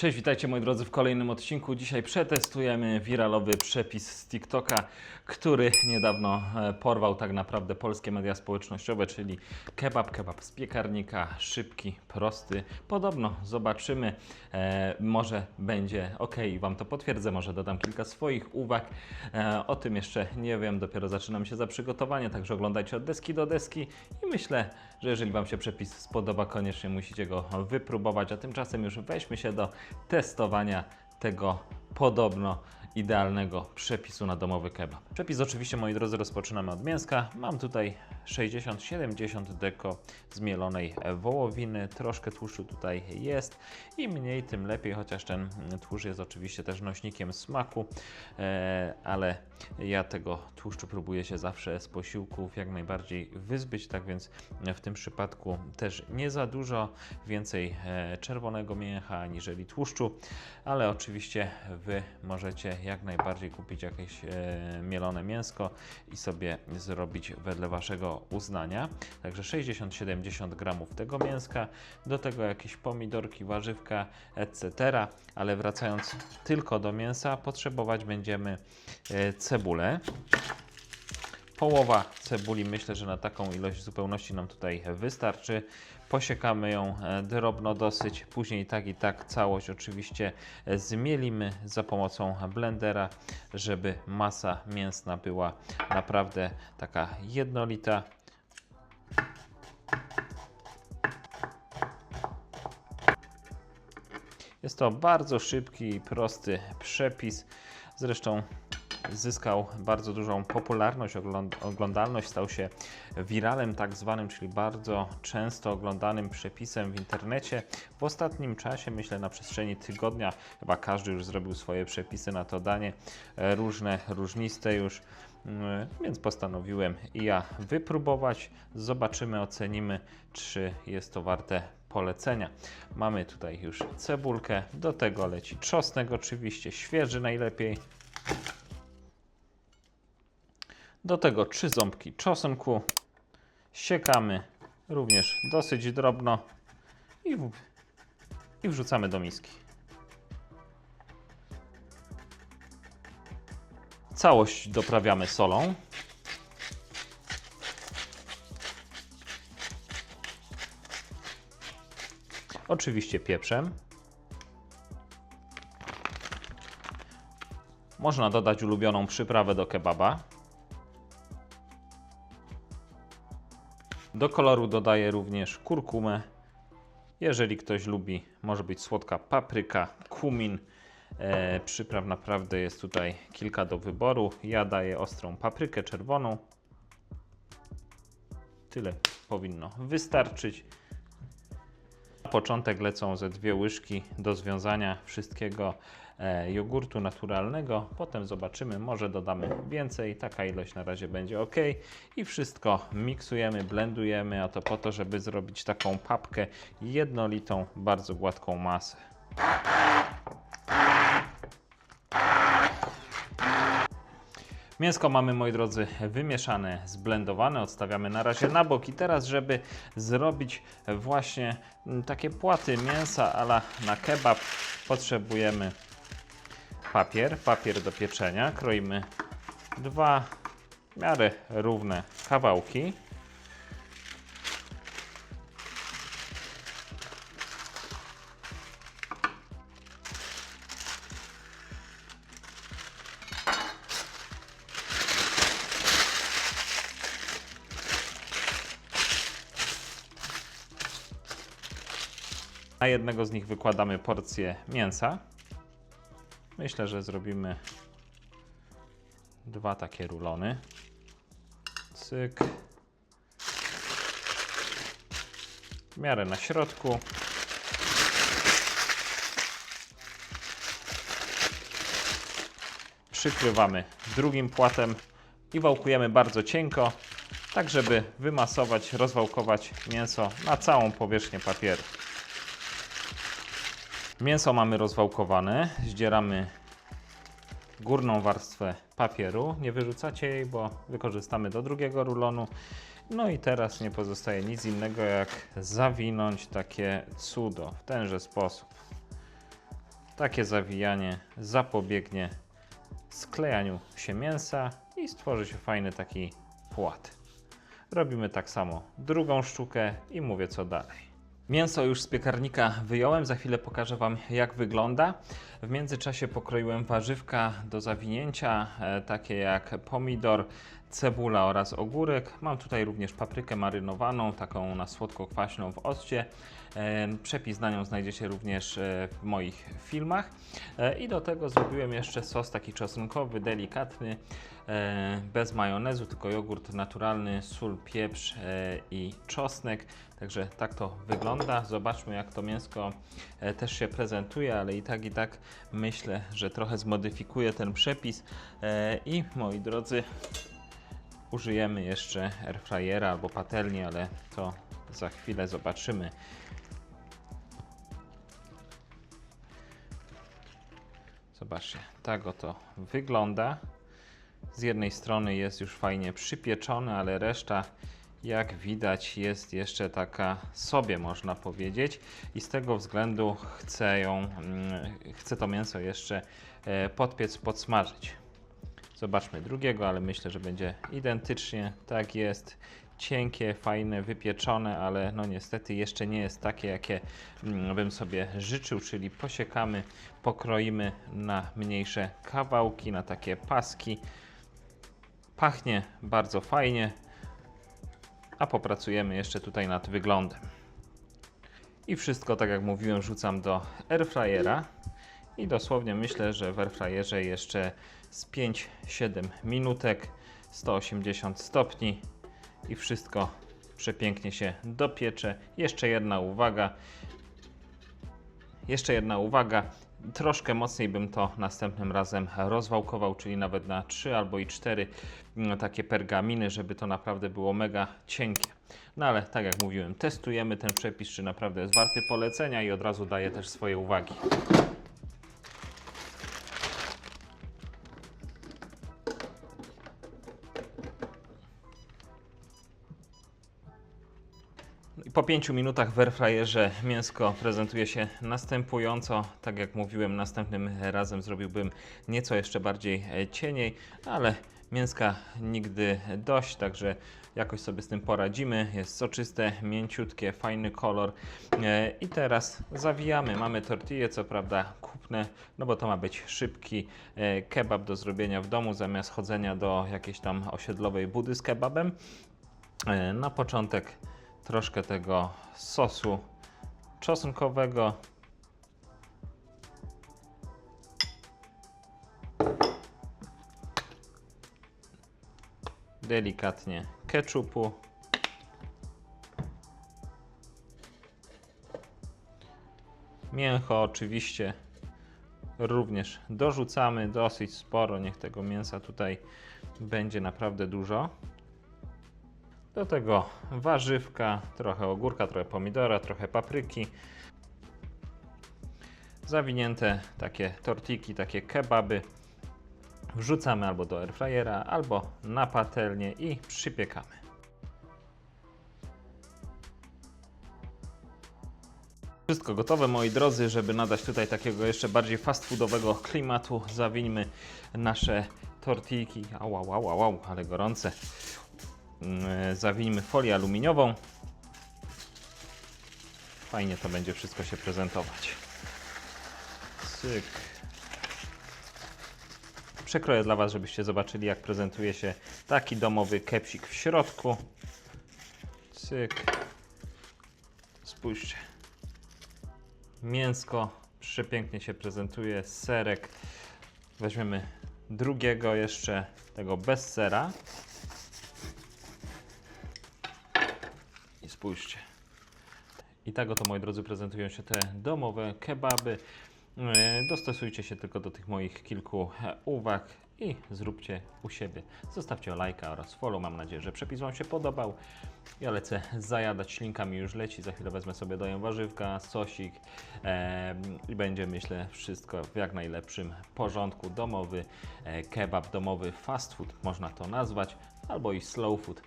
Cześć, witajcie moi drodzy w kolejnym odcinku. Dzisiaj przetestujemy wiralowy przepis z TikToka, który niedawno e, porwał tak naprawdę polskie media społecznościowe, czyli kebab, kebab z piekarnika, szybki, prosty. Podobno zobaczymy, e, może będzie ok Wam to potwierdzę, może dodam kilka swoich uwag. E, o tym jeszcze nie wiem, dopiero zaczynam się za przygotowanie, także oglądajcie od deski do deski i myślę, że jeżeli Wam się przepis spodoba, koniecznie musicie go wypróbować, a tymczasem już weźmy się do testowania tego podobno idealnego przepisu na domowy kebab. Przepis oczywiście, moi drodzy, rozpoczynamy od mięska. Mam tutaj 60-70 deko zmielonej wołowiny, troszkę tłuszczu tutaj jest i mniej tym lepiej, chociaż ten tłuszcz jest oczywiście też nośnikiem smaku, e, ale ja tego tłuszczu próbuję się zawsze z posiłków jak najbardziej wyzbyć, tak więc w tym przypadku też nie za dużo, więcej e, czerwonego mięcha aniżeli tłuszczu, ale oczywiście Wy możecie jak najbardziej kupić jakieś e, mielone mięsko i sobie zrobić wedle Waszego uznania. Także 60-70 gramów tego mięska, do tego jakieś pomidorki, warzywka, etc. Ale wracając tylko do mięsa, potrzebować będziemy e, cebulę. Połowa cebuli myślę, że na taką ilość zupełności nam tutaj wystarczy. Posiekamy ją e, drobno dosyć, później tak i tak całość oczywiście e, zmielimy za pomocą blendera, żeby masa mięsna była naprawdę taka jednolita. Jest to bardzo szybki i prosty przepis. Zresztą zyskał bardzo dużą popularność, ogląd- oglądalność, stał się wiralem tak zwanym, czyli bardzo często oglądanym przepisem w internecie. W ostatnim czasie, myślę na przestrzeni tygodnia, chyba każdy już zrobił swoje przepisy na to danie, e, różne, różniste już. Mm, Więc postanowiłem i ja wypróbować. Zobaczymy, ocenimy, czy jest to warte polecenia. Mamy tutaj już cebulkę, do tego leci czosnek, oczywiście świeży najlepiej. Do tego trzy ząbki czosnku. Siekamy również dosyć drobno i, w, i wrzucamy do miski. Całość doprawiamy solą. Oczywiście pieprzem. Można dodać ulubioną przyprawę do kebaba. Do koloru dodaję również kurkumę. Jeżeli ktoś lubi, może być słodka papryka, kumin. E, przypraw naprawdę jest tutaj kilka do wyboru. Ja daję ostrą paprykę czerwoną. Tyle powinno wystarczyć. Na początek lecą ze dwie łyżki do związania wszystkiego jogurtu naturalnego. Potem zobaczymy, może dodamy więcej. Taka ilość na razie będzie ok. I wszystko miksujemy, blendujemy, a to po to, żeby zrobić taką papkę jednolitą, bardzo gładką masę. Mięsko mamy, moi drodzy, wymieszane, zblendowane. Odstawiamy na razie na bok. I teraz, żeby zrobić właśnie takie płaty mięsa ala na kebab, potrzebujemy papier, papier do pieczenia. Kroimy dwa w miarę równe kawałki. Na jednego z nich wykładamy porcję mięsa. Myślę, że zrobimy dwa takie rulony. Cyk. W miarę na środku. Przykrywamy drugim płatem i wałkujemy bardzo cienko, tak żeby wymasować, rozwałkować mięso na całą powierzchnię papieru. Mięso mamy rozwałkowane, zdzieramy górną warstwę papieru. Nie wyrzucacie jej, bo wykorzystamy do drugiego rulonu. No i teraz nie pozostaje nic innego jak zawinąć takie cudo w tenże sposób. Takie zawijanie zapobiegnie sklejaniu się mięsa i stworzy się fajny taki płat. Robimy tak samo drugą sztukę i mówię co dalej. Mięso już z piekarnika wyjąłem, za chwilę pokażę Wam jak wygląda. W międzyczasie pokroiłem warzywka do zawinięcia, e, takie jak pomidor, cebula oraz ogórek. Mam tutaj również paprykę marynowaną, taką na słodko-kwaśną w occie. Przepis na nią znajdziecie również e, w moich filmach. E, I do tego zrobiłem jeszcze sos taki czosnkowy, delikatny, e, bez majonezu, tylko jogurt naturalny, sól, pieprz i czosnek. Także tak to wygląda. Zobaczmy jak to mięsko też się prezentuje, ale i tak i tak myślę, że trochę zmodyfikuję ten przepis. I moi drodzy, użyjemy jeszcze airfryera albo patelni, ale to za chwilę zobaczymy. Zobaczcie, tak oto wygląda. Z jednej strony jest już fajnie przypieczony, ale reszta, jak widać, jest jeszcze taka sobie, można powiedzieć. I z tego względu chcę ją, mm, chcę to mięso jeszcze e, podpiec, podsmażyć. Zobaczmy drugiego, ale myślę, że będzie identycznie. Tak jest. Cienkie, fajne, wypieczone, ale no niestety jeszcze nie jest takie, jakie mm, bym sobie życzył, czyli posiekamy, pokroimy na mniejsze kawałki, na takie paski. Pachnie bardzo fajnie, a popracujemy jeszcze tutaj nad wyglądem. I wszystko, tak jak mówiłem, rzucam do airfryera i dosłownie myślę, że w airfryerze jeszcze z 5-7 minutek, 180 stopni i wszystko przepięknie się dopiecze. Jeszcze jedna uwaga. Jeszcze jedna uwaga. Troszkę mocniej bym to następnym razem rozwałkował, czyli nawet na 3 albo i 4 mm, takie pergaminy, żeby to naprawdę było mega cienkie. No ale tak jak mówiłem, testujemy ten przepis, czy naprawdę jest warty polecenia i od razu daję też swoje uwagi. Po 5 minutach w airfryerze mięsko prezentuje się następująco. Tak jak mówiłem, następnym razem zrobiłbym nieco jeszcze bardziej e, cieniej, ale mięska nigdy dość, także jakoś sobie z tym poradzimy. Jest soczyste, mięciutkie, fajny kolor. E, I teraz zawijamy. Mamy tortille, co prawda kupne, no bo to ma być szybki e, kebab do zrobienia w domu, zamiast chodzenia do jakiejś tam osiedlowej budy z kebabem. Na początek troszkę tego sosu czosnkowego. Delikatnie ketchupu. Mięcho oczywiście również dorzucamy dosyć sporo. Niech tego mięsa tutaj będzie naprawdę dużo. Do tego warzywka, trochę ogórka, trochę pomidora, trochę papryki. Zawinięte takie tortiki, takie kebaby. Wrzucamy albo do airfryera, albo na patelnię i przypiekamy. Wszystko gotowe, moi drodzy, żeby nadać tutaj takiego jeszcze bardziej fast foodowego klimatu. Zawińmy nasze tortiki. Au, au, au, au, ale gorące. Mm, Zawijmy folię aluminiową. Fajnie to będzie wszystko się prezentować. Cyk. Przekroję dla Was, żebyście zobaczyli, jak prezentuje się taki domowy kepsik w środku. Cyk. Spójrzcie. Mięsko przepięknie się prezentuje, serek. Weźmiemy drugiego jeszcze, tego bez sera. Spójrzcie. I tak oto, moi drodzy, prezentują się te domowe kebaby. E, Dostosujcie się tylko do tych moich kilku e, uwag i zróbcie u siebie. Zostawcie lajka oraz follow. Mam nadzieję, że przepis Wam się podobał. Ja lecę zajadać, ślinka mi już leci. Za chwilę wezmę sobie doję warzywka, sosik e, i będzie, myślę, wszystko w jak najlepszym porządku. Domowy e, kebab, domowy fast food, można to nazwać, albo i slow food.